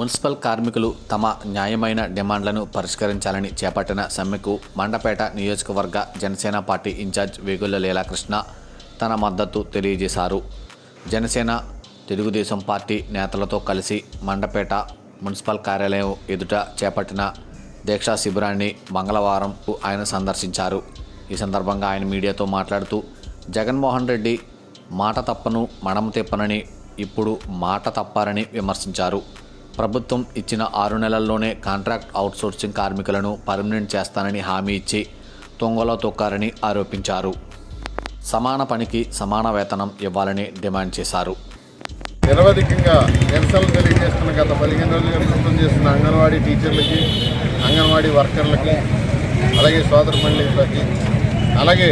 Municipal కార్మికులు తమ న్యాయమైన డిమాండ్లను పరిష్కరించాలని చేపట్టిన సమ్మెకు మండపేట నియోజకవర్గ జనసేన పార్టీ ఇన్ఛార్జ్ వేగుల లీలాకృష్ణ తన మద్దతు తెలియజేశారు. జనసేన తెలుగుదేశం పార్టీ నేతలతో కలిసి మండపేట మున్సిపల్ కార్యాలయం ఎదుట చేపట్టిన దీక్షా శిబిరాన్ని మంగళవారం ఆయన సందర్శించారు. ఈ సందర్భంగా ఆయన మీడియాతో మాట్లాడుతూ జగన్మోహన్ రెడ్డి మాట తప్పను మడమ తిప్పనని ఇప్పుడు మాట తప్పారని విమర్శించారు. ప్రభుత్వం ఇచ్చిన ఆరు నెలల్లోనే కాంట్రాక్ట్ అవుట్సోర్సింగ్ కార్మికులను పర్మనెంట్ చేస్తానని హామీ ఇచ్చి తొంగలో తొక్కారని ఆరోపించారు. సమాన పనికి సమాన వేతనం ఇవ్వాలని డిమాండ్ చేశారు. నిరవధికంగా నిరసనలు తెలియజేస్తున్న గత పదిహేను రోజులుగా ప్రభుత్వం చేస్తున్న అంగన్వాడీ టీచర్లకి అంగన్వాడీ వర్కర్లకి అలాగే సోదర మండలికి అలాగే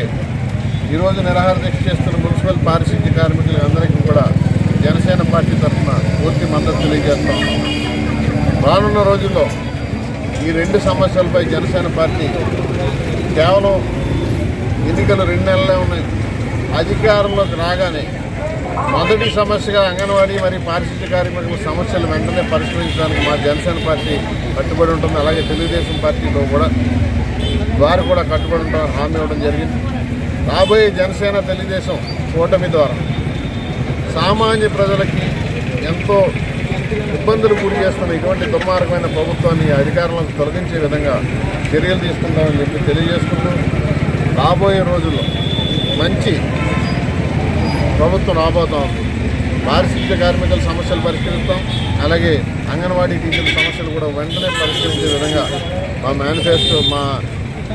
ఈరోజు నిరాహార దీక్ష చేస్తున్న మున్సిపల్ పారిశుద్ధ్య కార్మికులు అందరికీ కూడా జనసేన పార్టీ తరఫున పూర్తి మద్దతు తెలియజేస్తాం. రానున్న రోజుల్లో ఈ రెండు సమస్యలపై జనసేన పార్టీ కేవలం ఎన్నికలు రెండు నెలలే ఉన్నాయి. అధికారంలోకి రాగానే మొదటి సమస్యగా అంగన్వాడీ మరియు పారిశుద్ధ్య కార్మికుల సమస్యలు వెంటనే పరిష్కరించడానికి మా జనసేన పార్టీ కట్టుబడి ఉంటుంది. అలాగే తెలుగుదేశం పార్టీలో కూడా వారు కూడా కట్టుబడి ఉంటామని హామీ ఇవ్వడం జరిగింది. రాబోయే జనసేన తెలుగుదేశం కూటమి ద్వారా సామాన్య ప్రజలకి ఎంతో ఇబ్బందులు గురి చేస్తున్న ఇటువంటి దుర్మార్గమైన ప్రభుత్వాన్ని అధికారులను తొలగించే విధంగా చర్యలు తీసుకుందామని చెప్పి తెలియజేసుకుంటూ రాబోయే రోజుల్లో మంచి ప్రభుత్వం రాబోతా. ఉంది పారిశుద్ధ్య కార్మికుల సమస్యలు పరిష్కరిస్తాం. అలాగే అంగన్వాడీ టీచర్ల సమస్యలు కూడా వెంటనే పరిష్కరించే విధంగా మా మేనిఫెస్టో మా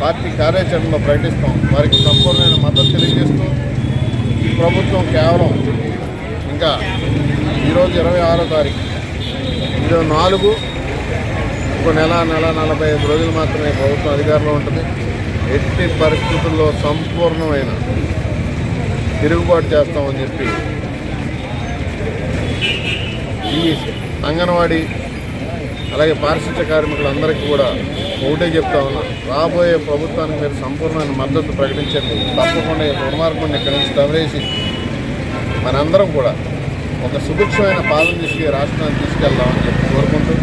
పార్టీ కార్యాచరణలో ప్రకటిస్తాం. వారికి సంపూర్ణమైన మద్దతు తెలియజేస్తూ ఈ ప్రభుత్వం కేవలం ఇంకా ఈరోజు ఇరవై ఆరో తారీఖు ఇది నాలుగు ఒక నెల నెల నలభై ఐదు రోజులు మాత్రమే ప్రభుత్వం అధికారంలో ఉంటుంది. ఎట్టి పరిస్థితుల్లో సంపూర్ణమైన తిరుగుబాటు చేస్తామని చెప్పి ఈ అంగన్వాడీ అలాగే పారిశుద్ధ్య కార్మికులందరికీ కూడా ఒకటే చెప్తా ఉన్నా. రాబోయే ప్రభుత్వానికి మీరు సంపూర్ణమైన మద్దతు ప్రకటించండి. తప్పకుండా ఈ రుణమార్గం ఇక్కడి నుంచి తవరేసి మనందరం కూడా ఒక సుభిక్షమైన పాలన తీసుకు రాష్ట్రాన్ని తీసుకెళ్దామని చెప్పి కోరుకుంటూ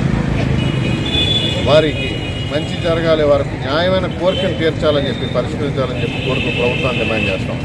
వారికి మంచి జరగాలి వారికి న్యాయమైన కోరికను తీర్చాలని చెప్పి పరిష్కరించాలని చెప్పి కోరుతూ ప్రభుత్వాన్ని డిమాండ్ చేస్తాం.